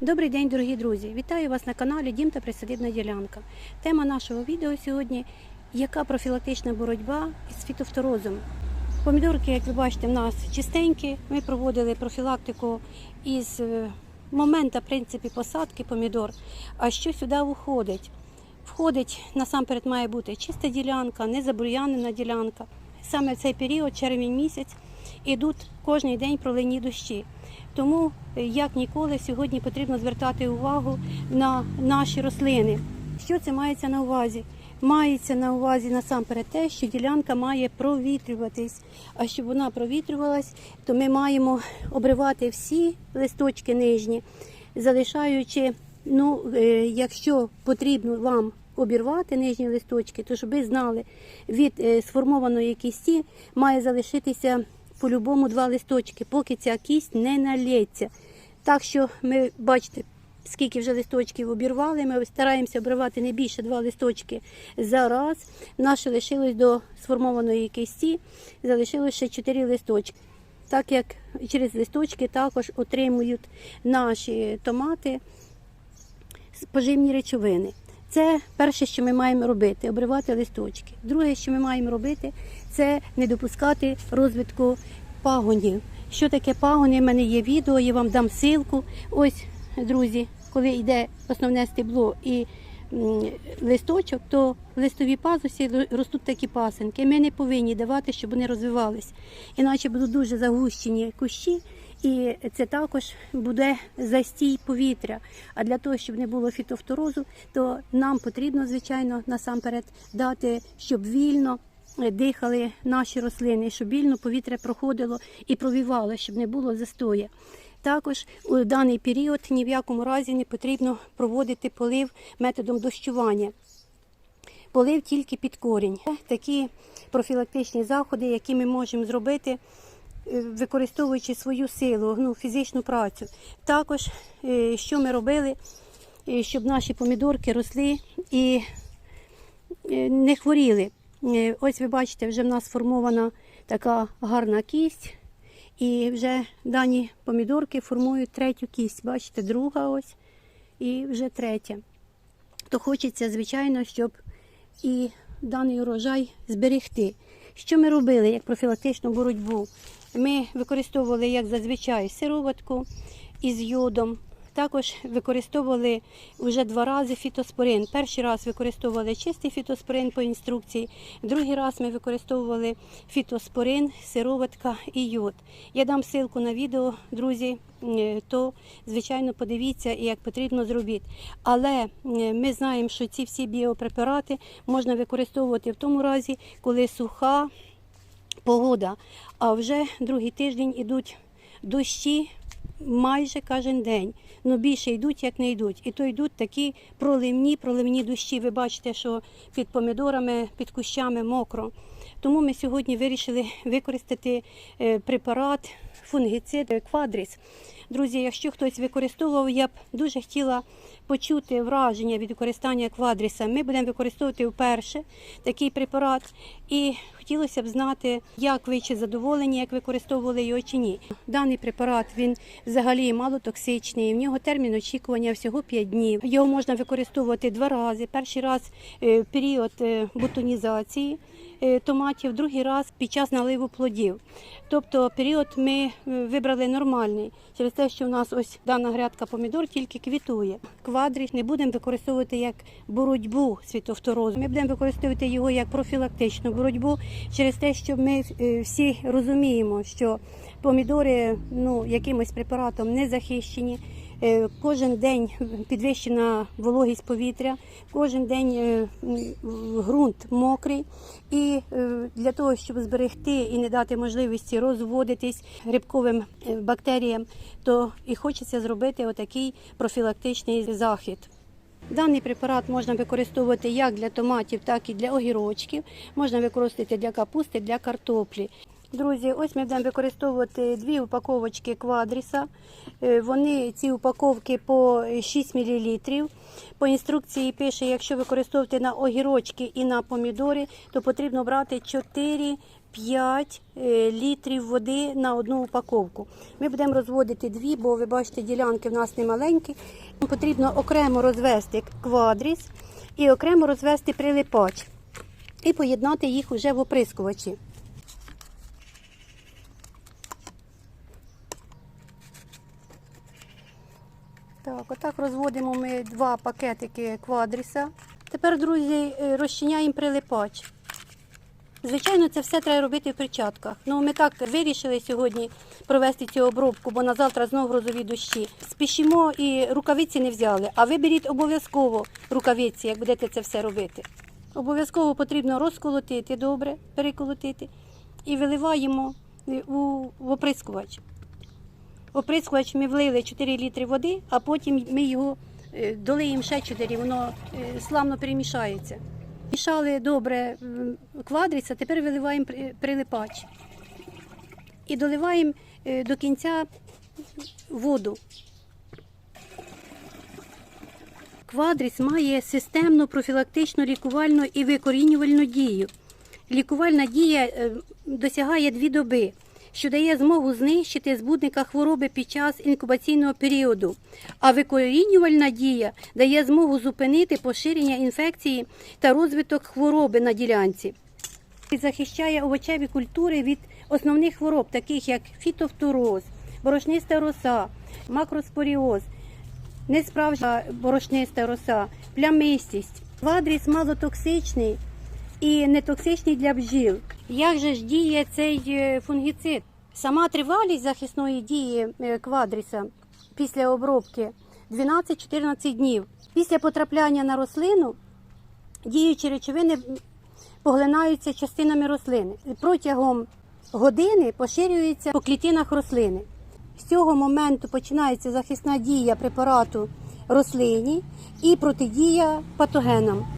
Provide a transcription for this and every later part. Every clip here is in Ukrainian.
Добрий день, дорогі друзі! Вітаю вас на каналі Дім та Присадибна ділянка. Тема нашого відео сьогодні яка профілактична боротьба із фітофторозом. Помідорки, як ви бачите, в нас чистенькі. Ми проводили профілактику із е, моменту в принципі, посадки помідор. А що сюди входить? Входить насамперед має бути чиста ділянка, не забур'янена ділянка. Саме в цей період, червень місяць, ідуть кожен день проливні дощі. Тому, е, як ніколи, сьогодні потрібно звертати увагу на наші рослини. Що це мається на увазі? Мається на увазі насамперед те, що ділянка має провітрюватись. А щоб вона провітрювалась, то ми маємо обривати всі листочки нижні, залишаючи, ну, е, якщо потрібно вам обірвати нижні листочки, то щоб ви знали, від е, сформованої кісті має залишитися по-любому два листочки, поки ця кість не налється. Так що ми бачите, скільки вже листочків обірвали. Ми стараємося обривати не більше два листочки за раз. Наше лишилось до сформованої кисті, залишилось ще чотири листочки. Так як через листочки також отримують наші томати поживні речовини. Це перше, що ми маємо робити обривати листочки. Друге, що ми маємо робити, це не допускати розвитку пагонів. Що таке пагони? У мене є відео, я вам дам ссылку. Ось, друзі, коли йде основне стебло і листочок, то в листовій пазусі ростуть такі пасинки. Ми не повинні давати, щоб вони розвивались. Іначе будуть дуже загущені кущі, і це також буде застій повітря. А для того, щоб не було фітофторозу, то нам потрібно, звичайно, насамперед дати, щоб вільно дихали наші рослини, щоб вільно повітря проходило і провівало, щоб не було застоя. Також у даний період ні в якому разі не потрібно проводити полив методом дощування. Полив тільки під корінь. Такі профілактичні заходи, які ми можемо зробити, е, використовуючи свою силу, ну, фізичну працю. Також, е, що ми робили, е, щоб наші помідорки росли і е, не хворіли. Е, Ось ви бачите, вже в нас сформована така гарна кість. І вже дані помідорки формують третю кість. Бачите, друга ось і вже третя. То хочеться, звичайно, щоб і даний урожай зберегти. Що ми робили як профілактичну боротьбу? Ми використовували, як зазвичай, сироватку із йодом. Також використовували вже два рази фітоспорин. Перший раз використовували чистий фітоспорин по інструкції, другий раз ми використовували фітоспорин, сироватка і йод. Я дам ссылку на відео, друзі, е, то звичайно подивіться як потрібно зробіть. Але е, ми знаємо, що ці всі біопрепарати можна використовувати в тому разі, коли суха погода. А вже другий тиждень ідуть дощі майже кожен день. Ну більше йдуть, як не йдуть. І то йдуть такі проливні, проливні дощі. Ви бачите, що під помідорами, під кущами мокро. Тому ми сьогодні вирішили використати е, препарат фунгіцид квадріс. Друзі, якщо хтось використовував, я б дуже хотіла почути враження від використання квадріса. Ми будемо використовувати вперше такий препарат. І хотілося б знати, як ви чи задоволені, як використовували його чи ні. Даний препарат він взагалі малотоксичний. В нього термін очікування всього 5 днів. Його можна використовувати два рази. Перший раз е, в період е, бутонізації томатів, другий раз під час наливу плодів. Тобто період ми е, вибрали нормальний через те, що у нас ось дана грядка помідор тільки квітує. Квадріс не будемо використовувати як боротьбу з фітофторозом. Ми будемо використовувати його як профілактичну боротьбу через те, що ми е, всі розуміємо, що помідори ну, якимось препаратом не захищені. Е, Кожен день підвищена вологість повітря, кожен день е, ґрунт мокрий. І е, для того, щоб зберегти і не дати можливості розводитись грибковим бактеріям, то і хочеться зробити отакий профілактичний захід. Даний препарат можна використовувати як для томатів, так і для огірочків. Можна використовувати для капусти, для картоплі. Друзі, ось ми будемо використовувати дві упаковочки квадріса. Е, Вони ці упаковки по 6 мл. По інструкції пише, якщо використовувати на огірочки і на помідори, то потрібно брати 4 5 е, літрів води на одну упаковку. Ми будемо розводити дві, бо ви бачите, ділянки в нас не маленькі. Потрібно окремо розвести квадріс і окремо розвести прилипач і поєднати їх уже в оприскувачі. Так, отак розводимо ми два пакетики квадріса. Тепер, друзі, е, розчиняємо прилипач. Звичайно, це все треба робити в перчатках. Ну, ми так вирішили сьогодні провести цю обробку, бо на завтра знову грозові дощі. Спішимо і рукавиці не взяли. А виберіть обов'язково рукавиці, як будете це все робити. Обов'язково потрібно розколотити добре, переколотити і виливаємо в оприскувач. Оприскувач ми влили 4 літри води, а потім ми його е, долиємо ще 4, воно е, славно перемішається. Мішали добре квадриця, тепер виливаємо прилипач. І доливаємо е, до кінця воду. Квадріс має системну профілактичну лікувальну і викорінювальну дію. Лікувальна дія досягає дві доби, що дає змогу знищити збудника хвороби під час інкубаційного періоду. А викорінювальна дія дає змогу зупинити поширення інфекції та розвиток хвороби на ділянці. Захищає овочеві культури від основних хвороб, таких як фітофтороз, борошниста роса, макроспоріоз, несправжня борошниста роса, плямистість. Квадріс малотоксичний і нетоксичний для бджіл. Як же ж діє цей е, фунгіцид? Сама тривалість захисної дії е, квадріса після обробки 12-14 днів. Після потрапляння на рослину діючі речовини поглинаються частинами рослини. Протягом години поширюються по клітинах рослини. З цього моменту починається захисна дія препарату рослині і протидія патогенам.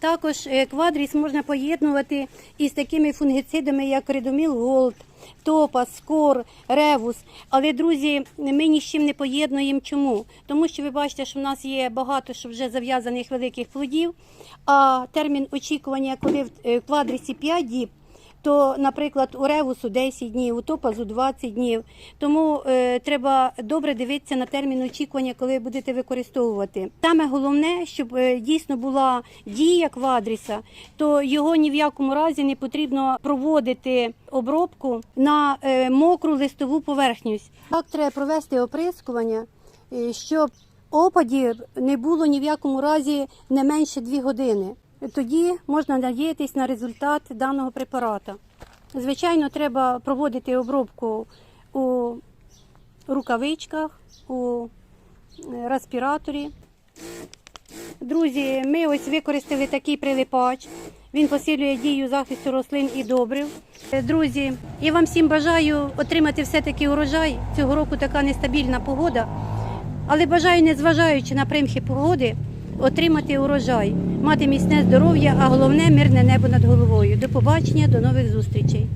Також е, квадріс можна поєднувати із такими фунгіцидами, як редоміл голд, топас, скор, ревус. Але, друзі, ми ні з чим не поєднуємо. Чому? Тому що ви бачите, що в нас є багато що вже зав'язаних великих плодів, а термін очікування, коли в е, квадрісі 5 діб, то, наприклад, у ревусу 10 днів, у топазу 20 днів. Тому е, треба добре дивитися на термін очікування, коли будете використовувати. Саме головне, щоб е, дійсно була дія квадріса, то його ні в якому разі не потрібно проводити обробку на е, мокру листову поверхню. Так треба провести оприскування, е, щоб опадів не було ні в якому разі не менше 2 години. Тоді можна надіятись на результат даного препарата. Звичайно, треба проводити обробку у рукавичках, у е, респіраторі. Друзі, ми ось використали такий прилипач. Він посилює дію захисту рослин і добрив. Е, Друзі, я вам всім бажаю отримати все-таки урожай. Цього року така нестабільна погода. Але бажаю, незважаючи на примхи погоди, отримати урожай, мати міцне здоров'я, а головне мирне небо над головою. До побачення, до нових зустрічей.